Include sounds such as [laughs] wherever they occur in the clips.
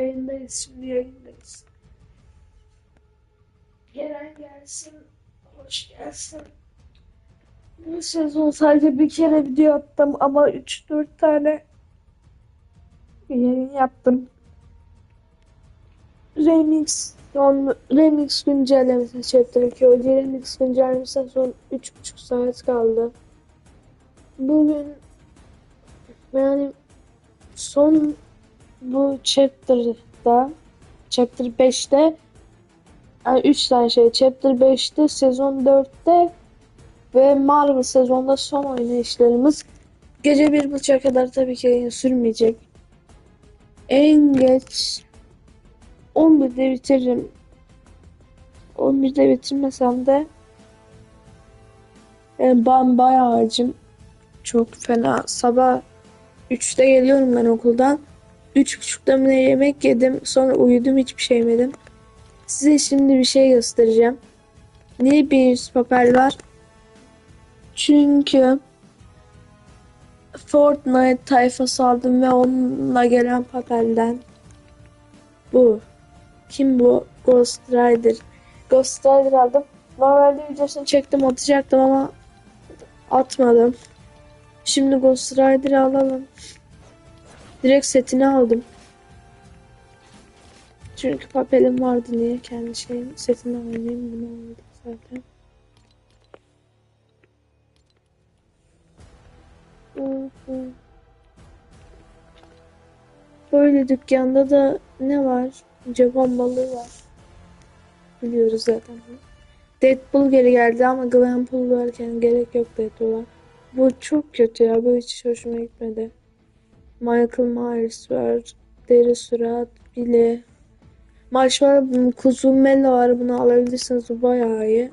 Yayındayız şimdi yayındayız. Gelen gelsin. Hoş gelsin. Bu sezon sadece bir kere video attım ama 3-4 tane yayın yaptım. Remix son Remix güncellemesi Chapter 2 o Remix güncellemesinden son 3,5 saat kaldı. Bugün yani son bu chapter'da chapter 5'te yani 3 tane şey chapter 5'te sezon 4'te ve Marvel sezonda son oynayışlarımız gece bir buçuğa kadar tabii ki yayın sürmeyecek. En geç 11'de bitiririm. 11'de bitirmesem de yani ben bayağı acım. Çok fena. Sabah 3'te geliyorum ben okuldan. 3.30'da mı ne yemek yedim. Sonra uyudum hiçbir şey yemedim. Size şimdi bir şey göstereceğim. Niye bir yüz papel var? Çünkü Fortnite tayfası aldım ve onunla gelen papelden bu. Kim bu? Ghost Rider. Ghost Rider aldım. Normalde videosunu çektim atacaktım ama atmadım. Şimdi Ghost Rider'ı alalım. Direkt setini aldım. Çünkü papelim vardı niye kendi şeyim setini alayım bunu aldım zaten. Böyle dükkanda da ne var? Japon balığı var. Biliyoruz zaten. Deadpool geri geldi ama Gwenpool varken gerek yok Deadpool'a. Bu çok kötü ya. Bu hiç hoşuma gitmedi. Michael Myers var. Deri surat. Billy. Marshmallow kuzu Mello var. Bunu alabilirsiniz. Bu bayağı iyi.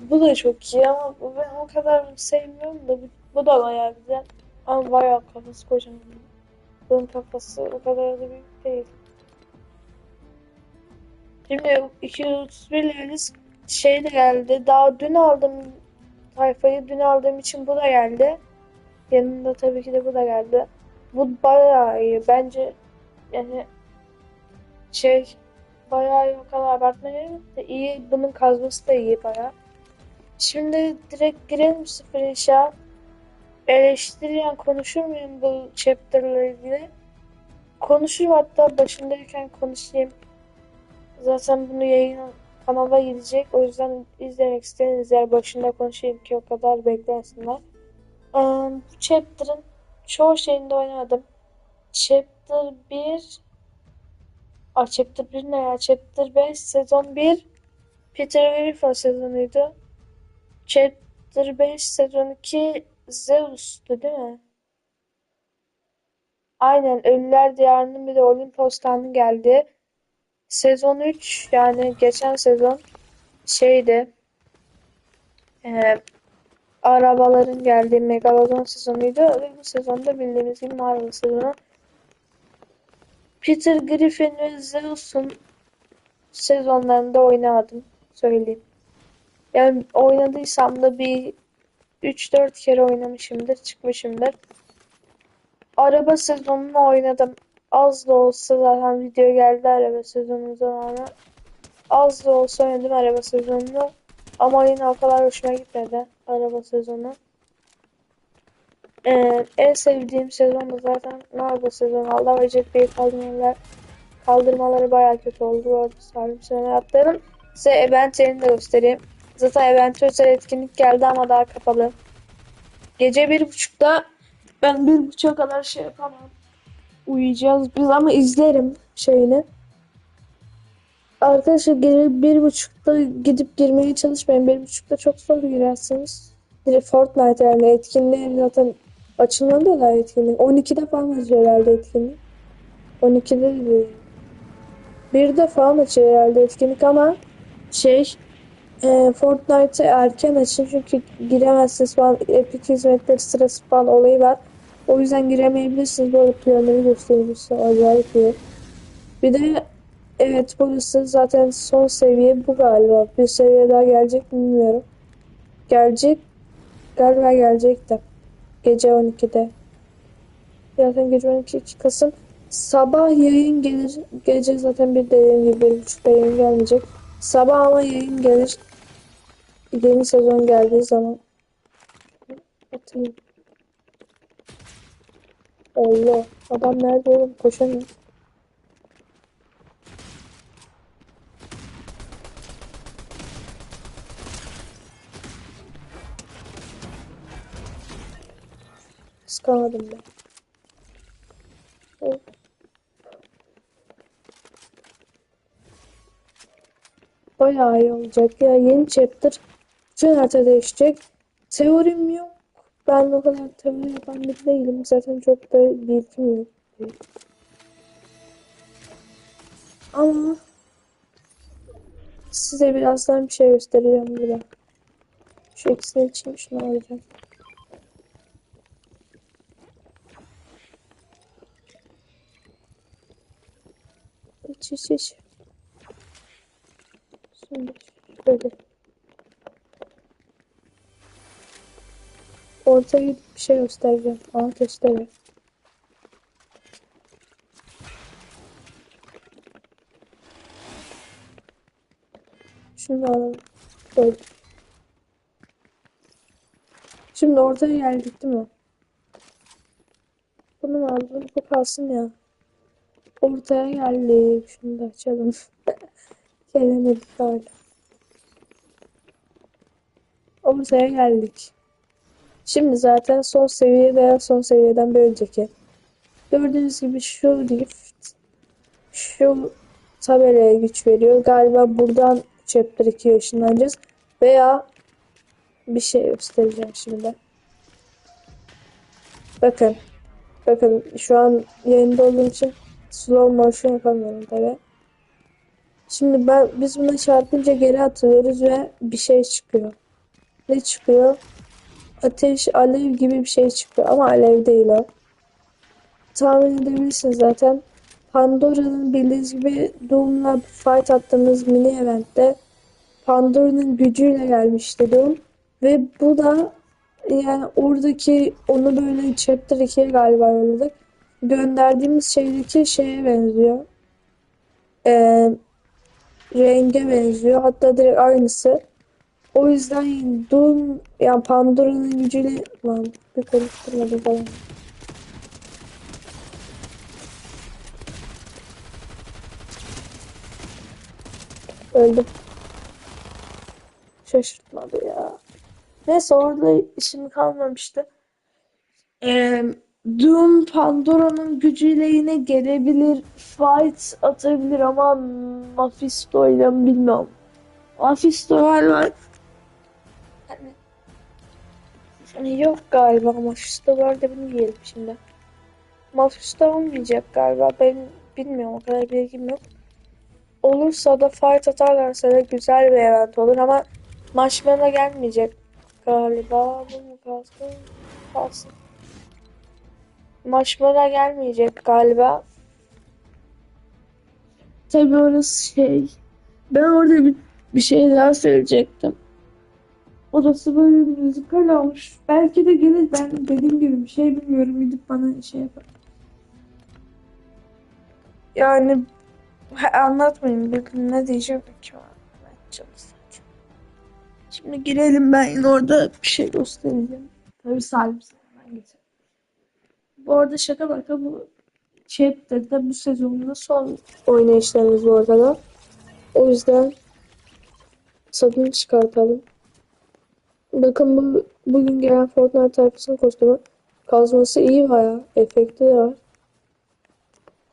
Bu da çok iyi ama ben o kadar sevmiyorum da bu, da bayağı güzel. Ama bayağı kafası kocaman. Bunun kafası o kadar da büyük değil. Şimdi 231 lirası şey de geldi. Daha dün aldım sayfayı. Dün aldığım için bu da geldi. Yanında tabii ki de bu da geldi. Bu bayağı iyi. Bence yani şey bayağı iyi o kadar abartmayayım da iyi. Bunun kazması da iyi bayağı. Şimdi direkt girelim sıfır inşa. Eleştirilen konuşur muyum bu chapter'la ilgili? Konuşurum hatta başındayken konuşayım. Zaten bunu yayın kanala gidecek. O yüzden izlemek isteyen izler başında konuşayım ki o kadar beklesinler. Bu chapter'ın çoğu şeyinde oynadım. Chapter 1 Aa, Chapter 1 ne ya? Chapter 5 sezon 1 Peter Griffin sezonuydu. Chapter 5 sezon 2 Zeus'tu değil mi? Aynen Ölüler Diyarı'nın bir de Olimpos'tan geldi. Sezon 3 yani geçen sezon şeydi e, arabaların geldiği Megalodon sezonuydu ve bu sezonda bildiğimiz gibi Marvel sezonu. Peter Griffin ve Zeus'un sezonlarında oynamadım söyleyeyim. Yani oynadıysam da bir 3-4 kere oynamışımdır, çıkmışımdır. Araba sezonunu oynadım. Az da olsa zaten video geldi araba sezonu zamanı. Az da olsa oynadım araba sezonunu. Ama yine o kadar hoşuma gitmedi araba sezonu. Ee, en sevdiğim sezon da zaten araba sezonu ama Jet Bey kaldırmalar, kaldırmaları bayağı kötü oldu. Bu arada sarım sene atlarım. Size event yerini de göstereyim. Zaten event özel etkinlik geldi ama daha kapalı. Gece bir buçukta ben bir buçuğa kadar şey yapamam. Uyuyacağız biz ama izlerim şeyini. Arkadaşlar gece bir buçukta gidip girmeye çalışmayın. Bir buçukta çok zor girersiniz. Direkt Fortnite yani etkinliği zaten açılmadı da etkinlik. 12'de falan açıyor herhalde etkinlik. 12'de değil. Bir de falan açıyor herhalde etkinlik ama şey e, Fortnite'ı erken açın çünkü giremezsiniz falan. Epic hizmetleri sırası falan olayı var. O yüzden giremeyebilirsiniz. Böyle planları göstereyim size. Acayip iyi. Bir de evet burası zaten son seviye bu galiba. Bir seviye daha gelecek mi bilmiyorum. Gelecek. Galiba gelecek de. Gece 12'de. Zaten gece 12 Kasım Sabah yayın gelir. Gece zaten bir dediğim gibi bir buçukta yayın gelmeyecek. Sabah ama yayın gelir. Yeni sezon geldiği zaman. Atayım. Allah. Adam nerede oğlum? Koşamıyor. Sıkamadım ben. Evet. Bayağı iyi olacak ya. Yeni chapter. Bütün harita değişecek. Teorim yok. Ben o kadar teori yapan biri değilim. Zaten çok da bilgim yok. Ama size birazdan bir şey göstereceğim burada. Şu ikisini için şunu alacağım. İç iç iç. Şimdi şöyle. Ortaya bir şey göstereceğim. Aa testere. Şunu alalım. Böyle. Şimdi ortaya geldik değil mi? Bunu mu alalım? Bu kalsın ya. Ortaya geldik. Şunu da açalım. [laughs] Gelemedik hala. Ortaya geldik. Şimdi zaten son seviye veya son seviyeden bir önceki. Gördüğünüz gibi şu lift şu tabelaya güç veriyor. Galiba buradan chapter 2'ye ışınlanacağız. Veya bir şey göstereceğim şimdi. Bakın. Bakın şu an yayında olduğum için slow motion yapamıyorum tabi. Şimdi ben biz buna çarpınca geri atıyoruz ve bir şey çıkıyor. Ne çıkıyor? Ateş, alev gibi bir şey çıkıyor ama alev değil o. Tahmin edebilirsiniz zaten. Pandora'nın bildiğiniz gibi Doom'la fight attığımız mini eventte Pandora'nın gücüyle gelmişti Doom. Ve bu da yani oradaki onu böyle Chapter 2'ye galiba yolladık. Gönderdiğimiz şeydeki şeye benziyor. Ee, renge benziyor. Hatta direkt aynısı. O yüzden Doom yani Pandora'nın gücüyle lan bir konuşturmadım falan. Öldüm. Şaşırtmadı ya. Neyse orada işim kalmamıştı. Ee, Doom Pandora'nın gücüyle yine gelebilir. Fight atabilir ama Mephisto ile bilmiyorum. Mephisto galiba yani yok galiba Mephisto var da bilmeyelim şimdi. Mephisto olmayacak galiba. Ben bilmiyorum o kadar bilgim yok. Olursa da fight atarlarsa da güzel bir event olur ama Marshmallow gelmeyecek galiba. Bu mu kalsın? Kalsın. Marshmallow gelmeyecek galiba. Tabii orası şey. Ben orada bir, bir şey daha söyleyecektim. Odası böyle bir müzikal olmuş. Belki de gelir. Ben dediğim gibi bir şey bilmiyorum. Gidip bana şey yapar. Yani ha, anlatmayayım. Bakın ne diyeceğim ki. Şimdi girelim ben yine orada bir şey göstereceğim. Tabii Salim ben geçerim. Bu arada şaka baka bu Chapter'da bu sezonun son oynayışlarımız bu arada. O yüzden tadını çıkartalım. Bakın bu bugün gelen Fortnite tayfasının kostümü kazması iyi bayağı. Efekti de var.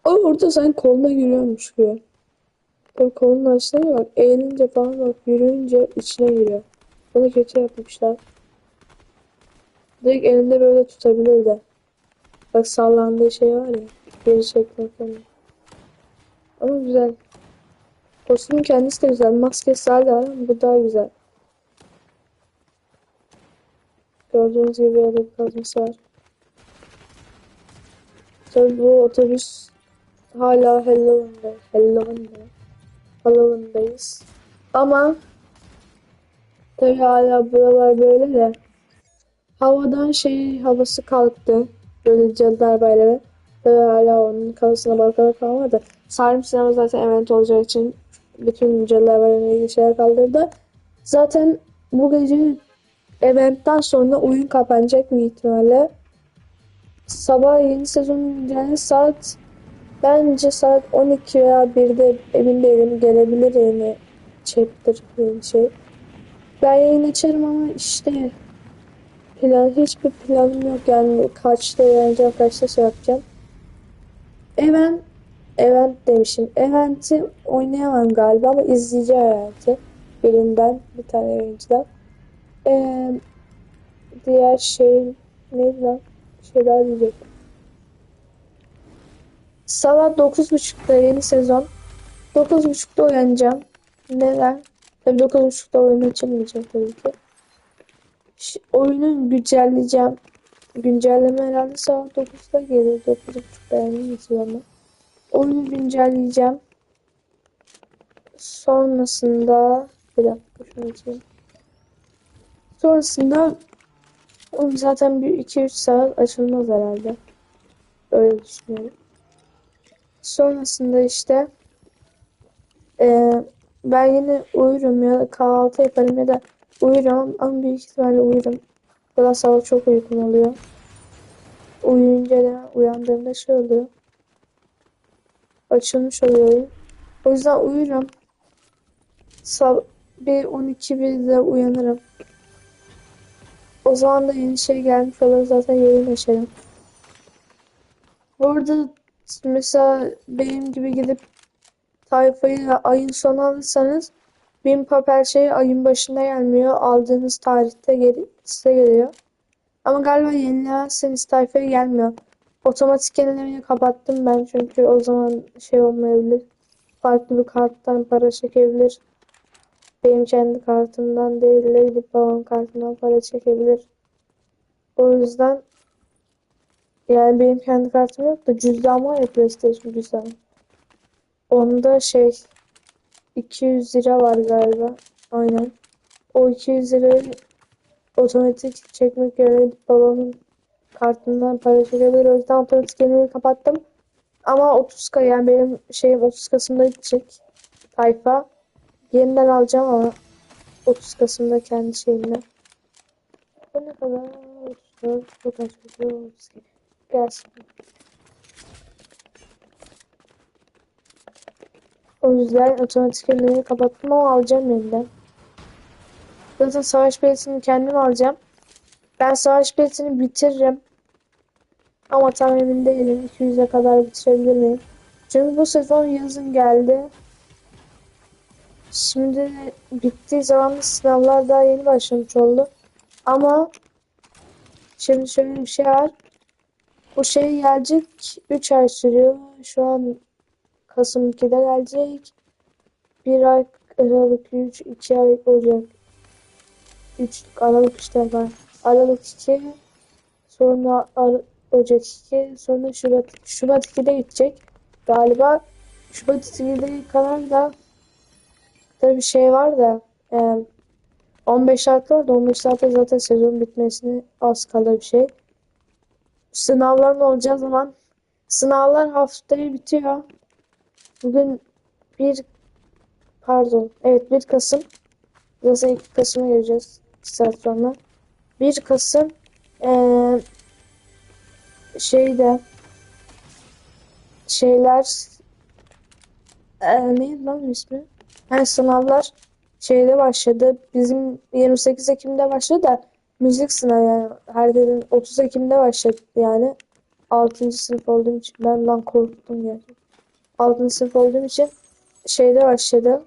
Ama orada sen koluna giriyormuş gibi. Tabii kolunun açısına bak. Eğilince falan bak yürüyünce içine giriyor. Bunu kötü yapmışlar. Direkt elinde böyle tutabilir de. Bak sallandığı şey var ya. Geri çekme falan. Ama güzel. Kostümün kendisi de güzel. Maskesi hala bu daha güzel. Gördüğünüz gibi böyle bir kazması var. Tabii bu otobüs hala Halloween'da. Halloween'da. Halloween'dayız. Ama tabii hala buralar böyle de havadan şey havası kalktı. Cadılar Bayramı. Tabii hala onun kafasına balkona kalmadı. Salim sinema zaten event olacağı için bütün cadılar bayramı ilgili şeyler kaldırdı. Zaten bu gece eventten sonra oyun kapanacak büyük ihtimalle. Sabah yeni sezon yani saat bence saat 12 veya 1'de emin değilim gelebilir yeni chapter yeni şey. Ben yayın açarım ama işte plan hiçbir planım yok yani kaçta öğreneceğim kaçta şey yapacağım. Event event demişim. Event'i oynayamam galiba ama izleyeceğim event'i. Birinden bir tane yayıncıdan. Ee, diğer şey neydi lan? Bir şey daha diyecektim. Sabah 9.30'da yeni sezon. 9.30'da uyanacağım. Neden? Tabii 9.30'da oyun açılmayacak tabii ki. Oyunu güncelleyeceğim. Güncelleme herhalde saat 9'da gelir. 9.30'da yani sezonda. Oyunu güncelleyeceğim. Sonrasında bir dakika şunu açayım. Sonrasında zaten bir 2-3 saat açılmaz herhalde. Öyle düşünüyorum. Sonrasında işte eee, ben yine uyurum ya da kahvaltı yaparım ya da uyurum ama büyük ihtimalle uyurum. Biraz sabah çok uykum oluyor. Uyuyunca da uyandığımda şey oluyor. Açılmış oluyor. O yüzden uyurum. Sab bir 12 de uyanırım. O zaman da yeni şey gelmiş olur zaten yayın açarım. Bu arada mesela benim gibi gidip tayfayı ayın sonu alırsanız bin papel şey ayın başında gelmiyor. Aldığınız tarihte geri, size geliyor. Ama galiba yenilemezseniz tayfaya gelmiyor. Otomatik yenilemeyi kapattım ben çünkü o zaman şey olmayabilir. Farklı bir karttan para çekebilir. Benim kendi kartımdan değil de gidip babam kartından para çekebilir. O yüzden yani benim kendi kartım yok da cüzdan var ya PlayStation cüzdanı. Onda şey 200 lira var galiba. Aynen. O 200 lirayı otomatik çekmek yerine babamın kartından para çekebilir. O yüzden otomatik yenilemeyi kapattım. Ama 30K yani benim şeyim 30 Kasım'da gidecek tayfa. Yeniden alacağım ama 30 Kasım'da kendi şeyimle. Bu ne kadar? 34, bu kaç yapıyor? 32. Gelsin. O yüzden otomatik yenilemeyi kapattım ama alacağım yeniden. Zaten savaş biletini kendim alacağım. Ben savaş biletini bitiririm. Ama tam emin değilim. 200'e kadar bitirebilir miyim? Çünkü bu sezon yazın geldi. Şimdi bittiği zaman sınavlar daha yeni başlamış oldu. Ama şimdi şöyle bir şey var. Bu şey gelecek 3 ay sürüyor. Şu an Kasım 2'de gelecek. 1 ay Aralık 3, 2 ay olacak. 3 Aralık işte var. Aralık 2 sonra Ar Ocak 2 sonra Şubat Şubat 2'de gidecek. Galiba Şubat 2'de kadar da da bir şey var da e, 15 saat var da 15 saatte zaten sezon bitmesine az kala bir şey. Sınavların olacağı zaman sınavlar haftaya bitiyor. Bugün 1 pardon evet 1 Kasım zaten 2 Kasım'a gireceğiz 2 saat sonra. 1 Kasım eee şeyde şeyler eee neydi lan ismi? Yani sınavlar şeyde başladı. Bizim 28 Ekim'de başladı da müzik sınavı yani herkesin 30 Ekim'de başladı yani. 6. sınıf olduğum için ben lan korktum gerçekten. 6. sınıf olduğum için şeyde başladı.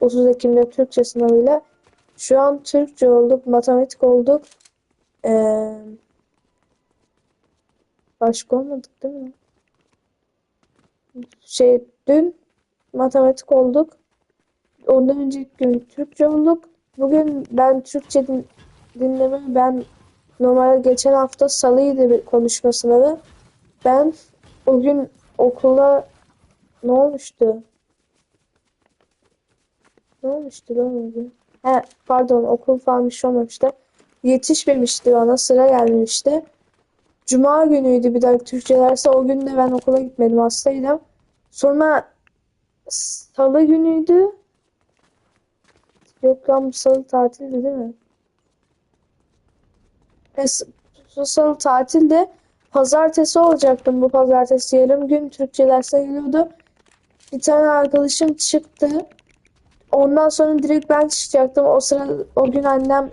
30 Ekim'de Türkçe sınavıyla. Şu an Türkçe olduk, matematik olduk. Ee, başka olmadık değil mi? Şey dün matematik olduk. Ondan önceki gün Türkçe olduk. Bugün ben Türkçe din dinleme ben normal geçen hafta salıydı bir konuşma sınavı. Ben o gün okula ne olmuştu? Ne olmuştu lan gün? He, pardon okul falan bir şey olmamıştı. Yetişmemişti bana sıra gelmemişti. Cuma günüydü bir dahaki Türkçe dersi. O gün de ben okula gitmedim hastaydım. Sonra salı günüydü. Yok lan bu salı tatildi değil mi? E, s- bu salı tatilde pazartesi olacaktım bu pazartesi. Yarım gün Türkçe dersine geliyordu. Bir tane arkadaşım çıktı. Ondan sonra direkt ben çıkacaktım. O sırada o gün annem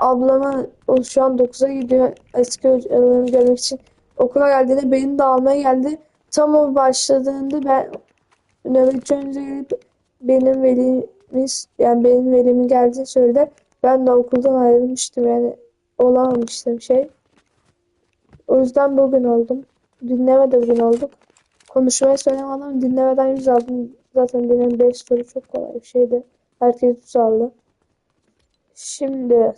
ablama o şu an 9'a gidiyor eski hocalarını görmek için okula geldiğinde beni de almaya geldi. Tam o başladığında ben nöbetçi önce gelip benim velimiz yani benim velimin geldiğini söyledi. Ben de okuldan ayrılmıştım yani olamamıştım şey. O yüzden bugün oldum. Dinleme de bugün olduk. Konuşmayı söylemedim. Dinlemeden yüz aldım. Zaten dinleme 5 soru çok kolay bir şeydi. Herkes yüz aldı. Şimdi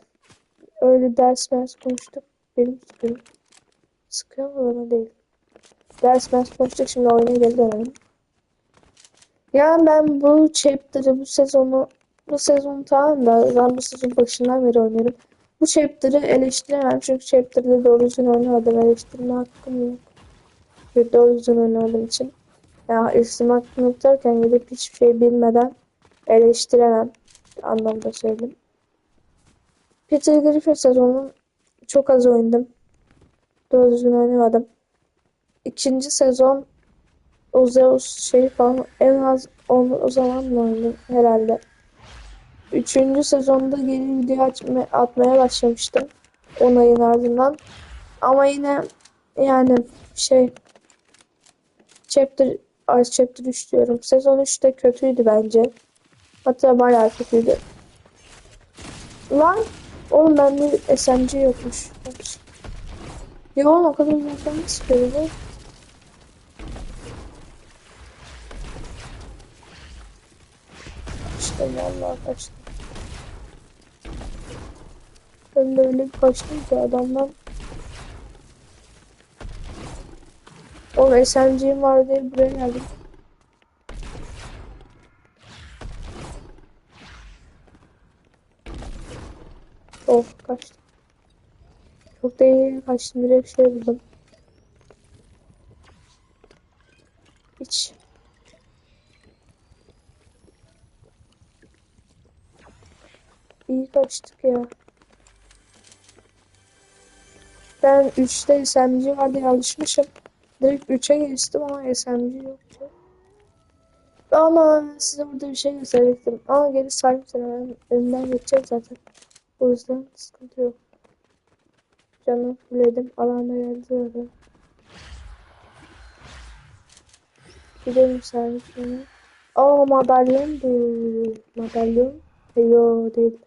öyle ders mers konuştuk. Benim sıkıyor. Sıkıyor mu bana değil. Ders mers konuştuk. Şimdi oyuna geri dönelim. Yani ben bu chapter'ı bu sezonu bu sezon tamam da ben bu sezon başından beri oynuyorum. Bu chapter'ı eleştiremem çünkü chapter'da doğru düzgün oynamadım. Eleştirme hakkım yok. Bir doğru düzgün oynamadığım için. Ya hakkım yok derken gidip hiçbir şey bilmeden eleştiremem anlamda söyledim. Peter Griffin sezonun çok az oynadım. Doğru düzgün oynamadım. İkinci sezon o Zeus şey falan en az o, o zaman mı oynadım herhalde. Üçüncü sezonda yeni video açma, atmaya başlamıştım. 10 ayın ardından. Ama yine yani şey chapter ay chapter 3 diyorum. Sezon 3 de kötüydü bence. Hatta bayağı kötüydü. Lan oğlum bende SMG yokmuş. Ya oğlum o kadar uzaktan görüyor? İşte vallahi kaçtım. Ben de öyle bir kaçtım ki adamdan. Oğlum SMG'm var diye buraya geldim. Of kaçtım. Çok iyi kaçtım. Direkt şey buldum. Hiç. İyi kaçtık ya. Ben 3'te SMG vardı alışmışım. Direkt 3'e geçtim ama SMG yoktu. Ama size burada bir şey gösterecektim. Ama geri sarayım seni. Ben önünden geçeceğim zaten. O yüzden sıkıntı yok. Canım fulledim. Alana geldi zaten. Gidelim servisine. Aa madalyon bu. Madalyon. Yo değil.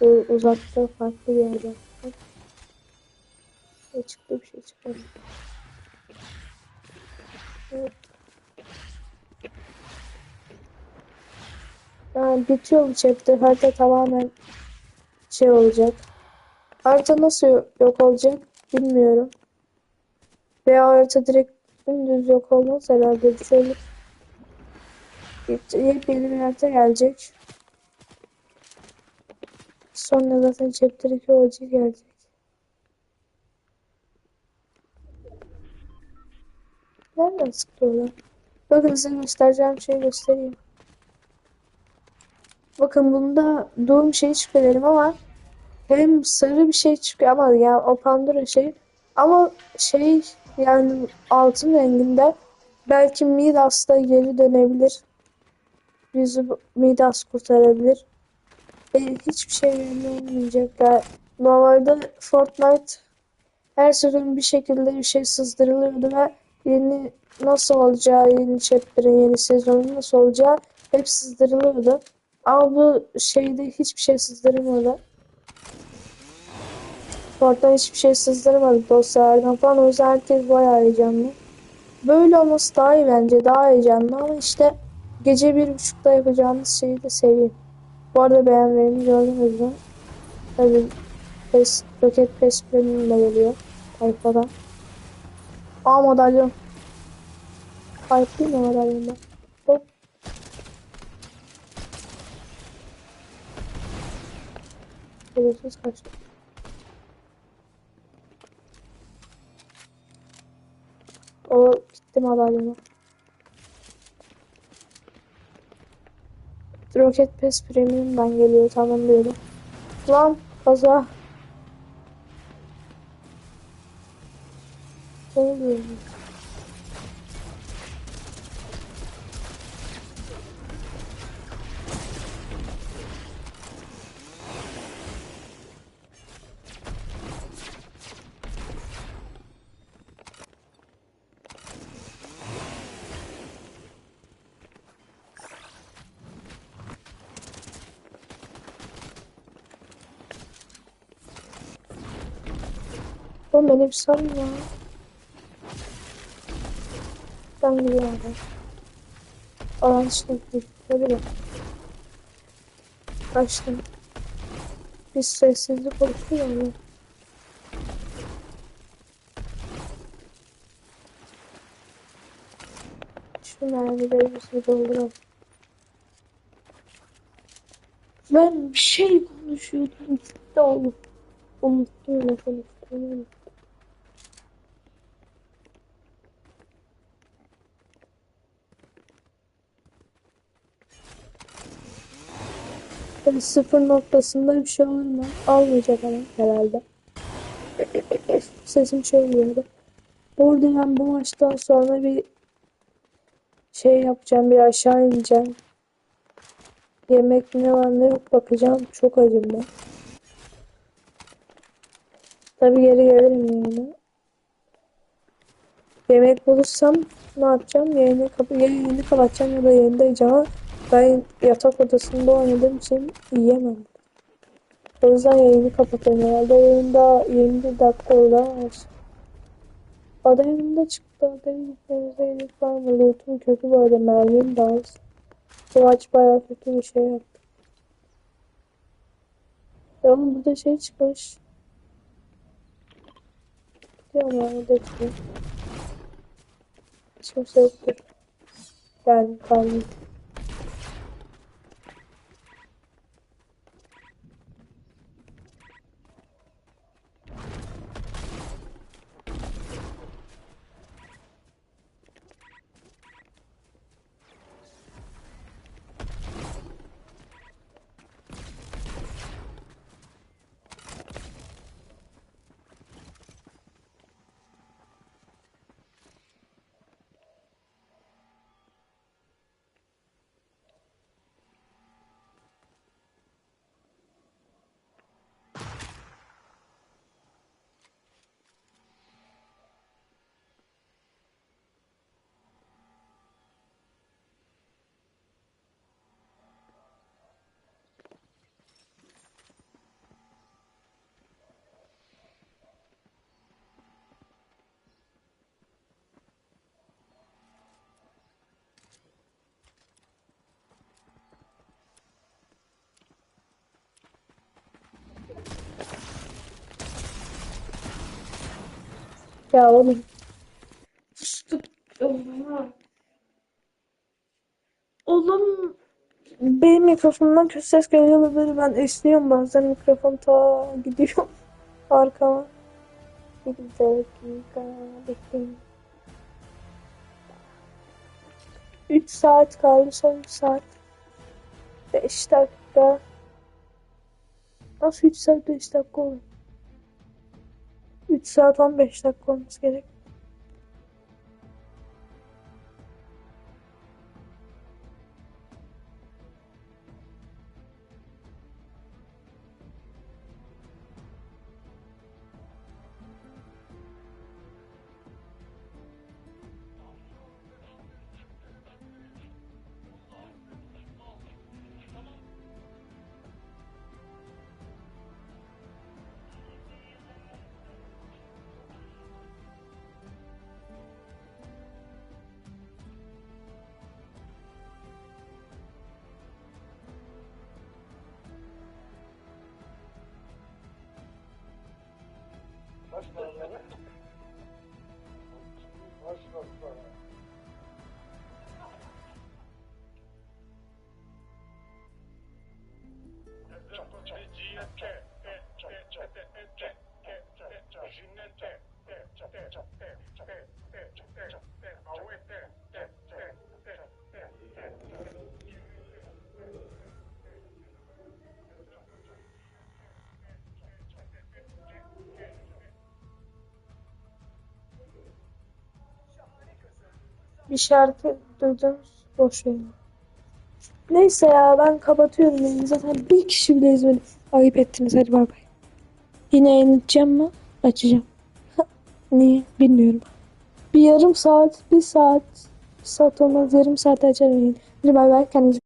Bu uzakta farklı bir yerde. Ne çıktı bir şey çıkmadı. Yani bitiyor bu chapter. Harita tamamen şey olacak. Harita nasıl yok olacak bilmiyorum. Veya harita direkt dümdüz yok olmaz herhalde. Şöyle yepyeni bir harita gelecek. Sonra zaten chapter 2 OG gelecek. Nereden sıkıyorlar? Bakın size göstereceğim şeyi göstereyim. Bakın bunda doğum şeyi çıkıyor ama hem sarı bir şey çıkıyor ama yani o Pandora şey ama şey yani altın renginde belki Midas da geri dönebilir. Bizi Midas kurtarabilir. E, hiçbir şey olmayacak. Yani normalde Fortnite her sezon bir şekilde bir şey sızdırılıyordu ve yeni nasıl olacağı, yeni chapter'ın yeni sezonun nasıl olacağı hep sızdırılıyordu. Ama bu şeyde hiçbir şey sızdırılmadı. Fortnite hiçbir şey sızdırmadı dosyalardan falan. O yüzden herkes bayağı heyecanlı. Böyle olması daha iyi bence. Daha heyecanlı ama işte gece bir buçukta yapacağımız şeyi de seveyim. Bu arada beğenmeyi gördünüz mü? Tabii PES, Rocket PES Premium da geliyor sayfadan. Aa madalyon. Kayıp değil mi madalyonda? Hop. Görüyorsunuz kaçtı. O gitti madalyona. Rocket Pass Premium'dan geliyor tamam diyorum. Lan kaza. Ne oluyor? Oğlum beni bir sal ya. Ben gidiyorum abi. Alan işte ne bileyim. Açtım. Biz sessizlik oluştu ya. Şu mermilerimizi dolduralım. Ben bir şey konuşuyordum. Gitti oğlum. Unuttum ne konuştuğumu. Tabii sıfır noktasında bir şey olur mu? Almayacak ama herhalde. Sesim şey oluyordu. Burada ben bu maçtan sonra bir şey yapacağım. Bir aşağı ineceğim. Yemek ne var ne yok bakacağım. Çok acımdı. Tabii geri gelirim yayına. Yemek bulursam ne yapacağım? Yayını, kap ya yayını kapatacağım ya da yayındayacağım ben yatak odasında oynadığım için yiyemem. O yüzden yayını kapatayım herhalde. Yayında 21 dakika var. Ada yanımda çıktı. Adaya gitmemize gerek var mı? Lootum kötü bu arada. Mermim de az. Bu maç bayağı kötü bir şey yaptı. Ya oğlum burada şey çıkmış. Diyorum yani bekliyorum. Hiç kimse yoktur. Yani kalmayayım. Ya oğlum. Fıstık. Oğlum. Benim mikrofonumdan kötü ses geliyor olabilir. Ben esniyorum bazen mikrofon ta gidiyor [laughs] arkama. Bir dakika bekleyin. 3 saat kaldı son bir saat. 5 dakika. Nasıl 3 saat 5 dakika olur? 3 saat 15 dakika olması gerek. Bir şarkı duydunuz. Boş verin. Neyse ya ben kapatıyorum yayını. Zaten bir kişi bile izmedi. Ayıp ettiniz. Hadi bay bay. Yine yayınlayacağım mı? Açacağım. Niye? Bilmiyorum. Bir yarım saat, bir saat, bir saat olmaz. Yarım saat açarım. Hadi bay bay. Kendinize